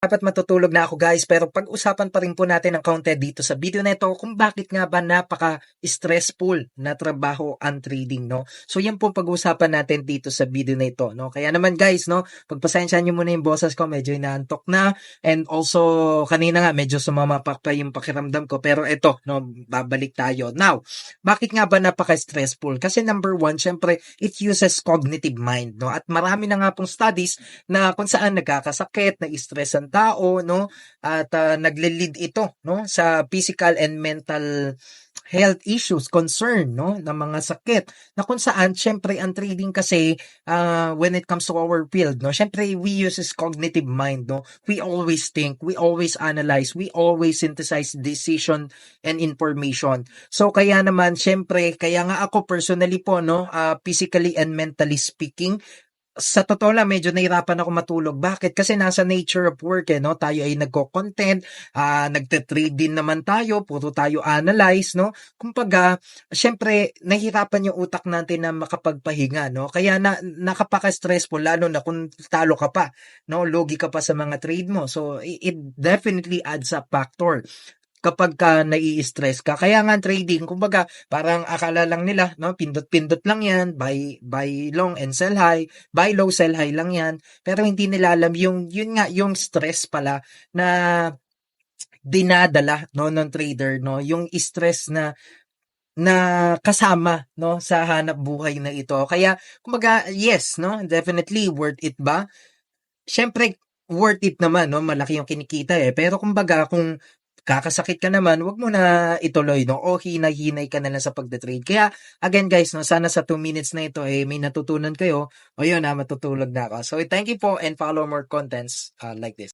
Dapat matutulog na ako guys, pero pag-usapan pa rin po natin ng kaunti dito sa video na ito kung bakit nga ba napaka-stressful na trabaho ang trading, no? So yan po pag-usapan natin dito sa video na ito, no? Kaya naman guys, no, pagpasensyahan nyo muna yung boses ko, medyo inaantok na, and also kanina nga medyo sumamak pa yung pakiramdam ko, pero ito, no, babalik tayo. Now, bakit nga ba napaka-stressful? Kasi number one, syempre, it uses cognitive mind, no? At marami na nga pong studies na kung saan nagkakasakit, na-stress ang tao, no? At uh, nagle-lead ito, no? Sa physical and mental health issues, concern, no? ng mga sakit. Na kung saan, syempre, ang trading kasi, uh, when it comes to our field, no? Syempre, we use this cognitive mind, no? We always think, we always analyze, we always synthesize decision and information. So, kaya naman, syempre, kaya nga ako personally po, no? Uh, physically and mentally speaking, sa totoo lang, medyo nahirapan ako matulog. Bakit? Kasi nasa nature of work, eh, no? Tayo ay nagko-content, uh, nagte-trade din naman tayo, puro tayo analyze, no? Kumbaga, syempre, nahirapan yung utak natin na makapagpahinga, no? Kaya na, nakapaka-stressful, lalo na kung talo ka pa, no? Logi ka pa sa mga trade mo. So, it, it definitely adds a factor kapag ka nai-stress ka. Kaya nga trading, kumbaga, parang akala lang nila, no, pindot-pindot lang yan, buy, buy long and sell high, buy low, sell high lang yan. Pero hindi nila alam yung, yun nga, yung stress pala na dinadala, no, ng trader, no, yung stress na na kasama no sa hanap buhay na ito. Kaya kumbaga yes no, definitely worth it ba? Syempre worth it naman no, malaki yung kinikita eh. Pero kumbaga kung kakasakit ka naman, wag mo na ituloy, no? O hinay-hinay ka na lang sa pagde-trade. Kaya, again guys, no, sana sa 2 minutes na ito, eh, may natutunan kayo. O yun, na matutulog na ako. So, thank you po and follow more contents uh, like this.